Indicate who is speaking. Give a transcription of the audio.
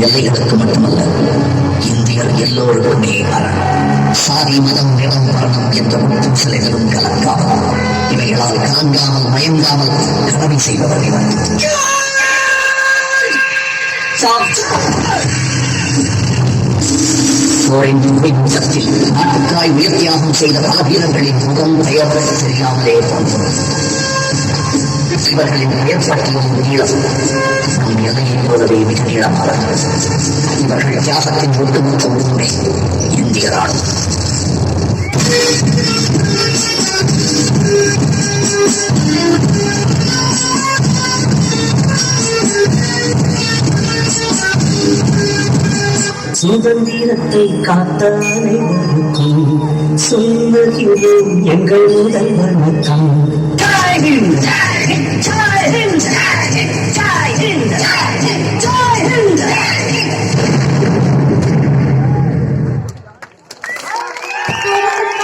Speaker 1: எல்லைகளுக்கு மட்டுமல்ல இந்தியர் எல்லோருக்குமே அரண். சாதி மதம் நிலம் வர்ணம் என்ற சிலைகளும் கலங்காமல் இவைகளால் கலங்காமல் மயங்காமல் கடமை செய்பவர்கள் போரின் உண்மை முகத்தில் நாட்டுக்காய் உயர்த்தியாகம் செய்த பல வீரர்களின் முகம் பெயர் தெரியாமலே போன்றது இவர்களின் ஏற்பட்டியும் நீளம் நம் எதையும் போலவே மிக நீளமானது இவர்கள் தியாகத்தின் ஒட்டுமொத்த உண்மை இந்திய
Speaker 2: சுதந்திரத்தை காத்த அனைவருக்கும் சொல்லுகிறோம் எங்கள் முதல்